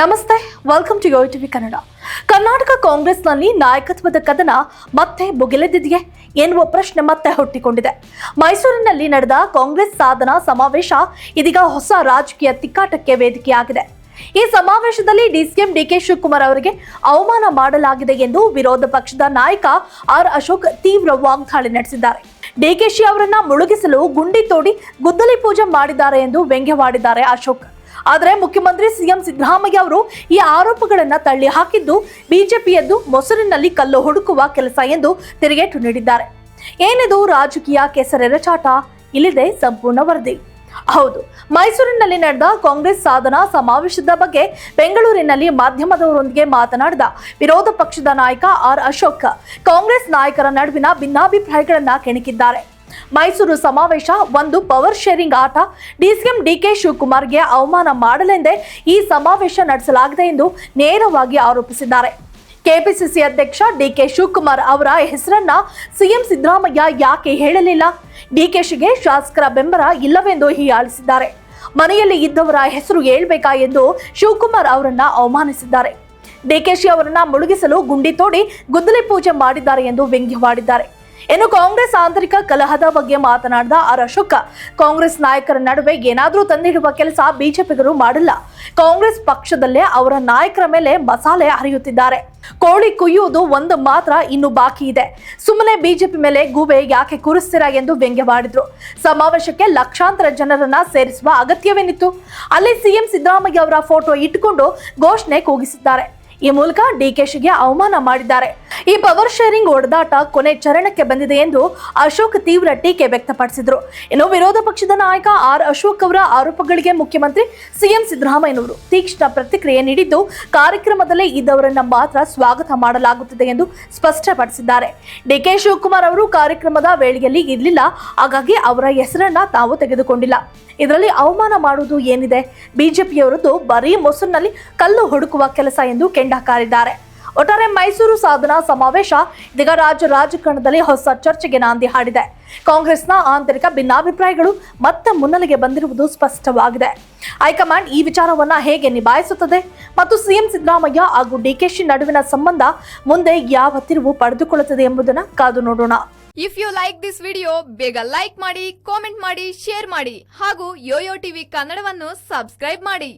ನಮಸ್ತೆ welcome to Yo TV Kannada Karnataka ಕಾಂಗ್ರೆಸ್ನಲ್ಲಿ ನಾಯಕತ್ವದ ಕದನ ಮತ್ತೆ ಭುಗಿಲೆದಿದೆಯೇ ಎನ್ನುವ ಪ್ರಶ್ನೆ ಮತ್ತೆ ಹುಟ್ಟಿಕೊಂಡಿದೆ. ಮೈಸೂರಿನಲ್ಲಿ ನಡೆದ ಕಾಂಗ್ರೆಸ್ ಸಾಧನಾ ಸಮಾವೇಶ ಇದೀಗ ಹೊಸ ರಾಜಕೀಯ ತಿಕ್ಕಾಟಕ್ಕೆ ವೇದಿಕೆಯಾಗಿದೆ. ಈ ಸಮಾವೇಶದಲ್ಲಿ ಡಿಸಿಎಂ ಡಿಕೆ ಶಿವಕುಮಾರ್ ಅವರಿಗೆ ಅವಮಾನ ಮಾಡಲಾಗಿದೆ ಎಂದು ವಿರೋಧ ಪಕ್ಷದ ನಾಯಕ ಆರ್ ಅಶೋಕ್ ತೀವ್ರ ವಾಗ್ದಾಳಿ ನಡೆಸಿದ್ದಾರೆ. ಡಿಕೆಶಿ ಅವರನ್ನ ಮುಳುಗಿಸಲು ಗುಂಡಿ ತೋಡಿ ಗುದ್ದಲಿ ಪೂಜೆ ಮಾಡಿದ್ದಾರೆ ಎಂದು ವ್ಯಂಗ್ಯವಾಡಿದ್ದಾರೆ ಅಶೋಕ್. ಆದರೆ ಮುಖ್ಯಮಂತ್ರಿ ಸಿಎಂ ಸಿದ್ದರಾಮಯ್ಯ ಅವರು ಈ ಆರೋಪಗಳನ್ನ ತಳ್ಳಿ ಹಾಕಿದ್ದು ಬಿಜೆಪಿಯದ್ದು ಮೊಸರಿನಲ್ಲಿ ಕಲ್ಲು ಹುಡುಕುವ ಕೆಲಸ ಎಂದು ತಿರುಗೇಟು ನೀಡಿದ್ದಾರೆ. ಏನಿದು ರಾಜಕೀಯ ಕೆಸರೆರಚಾಟ ಇಲ್ಲಿದೆ ಸಂಪೂರ್ಣ ವರದಿ. ಹೌದು, ಮೈಸೂರಿನಲ್ಲಿ ನಡೆದ ಕಾಂಗ್ರೆಸ್ ಸಾಧನಾ ಸಮಾವೇಶದ ಬಗ್ಗೆ ಬೆಂಗಳೂರಿನಲ್ಲಿ ಮಾಧ್ಯಮದವರೊಂದಿಗೆ ಮಾತನಾಡಿದ ವಿರೋಧ ಪಕ್ಷದ ನಾಯಕ ಆರ್ ಅಶೋಕ್, ಕಾಂಗ್ರೆಸ್ ನಾಯಕರ ನಡುವಿನ ಭಿನ್ನಾಭಿಪ್ರಾಯಗಳನ್ನ ಕೆಣಕಿದ್ದಾರೆ. ಮೈಸೂರು ಸಮಾವೇಶ, ಒಂದು ಪವರ್ ಶೇರಿಂಗ್ ಆಟ. ಡಿಸಿಎಂ ಡಿಕೆ ಶಿವಕುಮಾರ್ಗೆ ಅವಮಾನ ಮಾಡಲೆಂದೇ ಈ ಸಮಾವೇಶ ನಡೆಸಲಾಗಿದೆ ಎಂದು ನೇರವಾಗಿ ಆರೋಪಿಸಿದ್ದಾರೆ. ಕೆಪಿಸಿಸಿ ಅಧ್ಯಕ್ಷ ಡಿಕೆ ಶಿವಕುಮಾರ್ ಅವರ ಹೆಸರನ್ನ ಸಿಎಂ ಸಿದ್ದರಾಮಯ್ಯ ಯಾಕೆ ಹೇಳಲಿಲ್ಲ? ಡಿಕೆಶಿಗೆ ಶಾಸಕರ ಬೆಂಬಲ ಇಲ್ಲವೆಂದು ಹೀಯಾಳಿಸಿದ್ದಾರೆ. ಮನೆಯಲ್ಲಿ ಇದ್ದವರ ಹೆಸರು ಹೇಳ್ಬೇಕಾ ಎಂದು ಶಿವಕುಮಾರ್ ಅವರನ್ನ ಅವಮಾನಿಸಿದ್ದಾರೆ. ಡಿಕೆಶಿ ಅವರನ್ನ ಮುಳುಗಿಸಲು ಗುಂಡಿ ತೋಡಿ ಗುದ್ದಲಿ ಪೂಜೆ ಮಾಡಿದ್ದಾರೆ ಎಂದು ವ್ಯಂಗ್ಯವಾಡಿದ್ದಾರೆ. ಇನ್ನು ಕಾಂಗ್ರೆಸ್ ಆಂತರಿಕ ಕಲಹದ ಬಗ್ಗೆ ಮಾತನಾಡಿದ ಆರ್ ಅಶೋಕ, ಕಾಂಗ್ರೆಸ್ ನಾಯಕರ ನಡುವೆ ಏನಾದರೂ ತಂದಿಡುವ ಕೆಲಸ ಬಿಜೆಪಿಗರು ಮಾಡಿಲ್ಲ. ಕಾಂಗ್ರೆಸ್ ಪಕ್ಷದಲ್ಲೇ ಅವರ ನಾಯಕರ ಮೇಲೆ ಮಸಾಲೆ ಹರಿಯುತ್ತಿದ್ದಾರೆ. ಕೋಳಿ ಕುಯ್ಯುವುದು ಒಂದು ಮಾತ್ರ ಇನ್ನು ಬಾಕಿ ಇದೆ. ಸುಮ್ಮನೆ ಬಿಜೆಪಿ ಮೇಲೆ ಗೂಬೆ ಯಾಕೆ ಕೂರಿಸ್ತೀರಾ ಎಂದು ವ್ಯಂಗ್ಯವಾಡಿದ್ರು. ಸಮಾವೇಶಕ್ಕೆ ಲಕ್ಷಾಂತರ ಜನರನ್ನ ಸೇರಿಸುವ ಅಗತ್ಯವೇನಿತ್ತು? ಅಲ್ಲಿ ಸಿಎಂ ಸಿದ್ದರಾಮಯ್ಯ ಅವರ ಫೋಟೋ ಇಟ್ಟುಕೊಂಡು ಘೋಷಣೆ ಕೂಗಿಸಿದ್ದಾರೆ. ಈ ಮೂಲಕ ಡಿಕೆಶಿಗೆ ಅವಮಾನ ಮಾಡಿದ್ದಾರೆ. ಈ ಪವರ್ ಶೇರಿಂಗ್ ಹೊಡೆದಾಟ ಕೊನೆ ಚರಣಕ್ಕೆ ಬಂದಿದೆ ಎಂದು ಅಶೋಕ್ ತೀವ್ರ ಟೀಕೆ ವ್ಯಕ್ತಪಡಿಸಿದರು. ಇನ್ನು ವಿರೋಧ ಪಕ್ಷದ ನಾಯಕ ಆರ್ ಅಶೋಕ್ ಅವರ ಆರೋಪಗಳಿಗೆ ಮುಖ್ಯಮಂತ್ರಿ ಸಿಎಂ ಸಿದ್ದರಾಮಯ್ಯನವರು ತೀಕ್ಷ್ಣ ಪ್ರತಿಕ್ರಿಯೆ ನೀಡಿದ್ದು, ಕಾರ್ಯಕ್ರಮದಲ್ಲೇ ಇದ್ದವರನ್ನ ಮಾತ್ರ ಸ್ವಾಗತ ಮಾಡಲಾಗುತ್ತದೆ ಎಂದು ಸ್ಪಷ್ಟಪಡಿಸಿದ್ದಾರೆ. ಡಿಕೆ ಶಿವಕುಮಾರ್ ಅವರು ಕಾರ್ಯಕ್ರಮದ ವೇಳೆಯಲ್ಲಿ ಇರಲಿಲ್ಲ, ಹಾಗಾಗಿ ಅವರ ಹೆಸರನ್ನ ತಾವು ತೆಗೆದುಕೊಂಡಿಲ್ಲ. ಇದರಲ್ಲಿ ಅವಮಾನ ಮಾಡುವುದು ಏನಿದೆ? ಬಿಜೆಪಿಯವರದ್ದು ಬರೀ ಮೊಸರಿನಲ್ಲಿ ಕಲ್ಲು ಹುಡುಕುವ ಕೆಲಸ ಎಂದು ಕೆಂಡ ಕಾರಿದ್ದಾರೆ ಒಟ್ಟಾರೆ ಮೈಸೂರು ಸಾಧನಾ ಸಮಾವೇಶ ಇದೀಗ ರಾಜ್ಯ ರಾಜಕಾರಣದಲ್ಲಿ ಹೊಸ ಚರ್ಚೆಗೆ ನಾಂದಿ ಹಾಡಿದೆ. ಕಾಂಗ್ರೆಸ್ನ ಆಂತರಿಕ ಭಿನ್ನಾಭಿಪ್ರಾಯಗಳು ಮತ್ತೆ ಮುನ್ನೆಲೆಗೆ ಬಂದಿರುವುದು ಸ್ಪಷ್ಟವಾಗಿದೆ. ಹೈಕಮಾಂಡ್ ಈ ವಿಚಾರವನ್ನ ಹೇಗೆ ನಿಭಾಯಿಸುತ್ತದೆ ಮತ್ತು ಸಿಎಂ ಸಿದ್ದರಾಮಯ್ಯ ಹಾಗೂ ಡಿಕೆಶಿ ನಡುವಿನ ಸಂಬಂಧ ಮುಂದೆ ಯಾವ ತಿರುವು ಪಡೆದುಕೊಳ್ಳುತ್ತದೆ ಎಂಬುದನ್ನು ಕಾದು ನೋಡೋಣ. If you like this video ಬೇಗ ಲೈಕ್ ಮಾಡಿ ಕಾಮೆಂಟ್ ಮಾಡಿ ಶೇರ್ ಮಾಡಿ ಹಾಗೂ ಯೋಯೋ ಟಿವಿ ಕನ್ನಡವನ್ನು ಸಬ್ಸ್ಕ್ರೈಬ್ ಮಾಡಿ.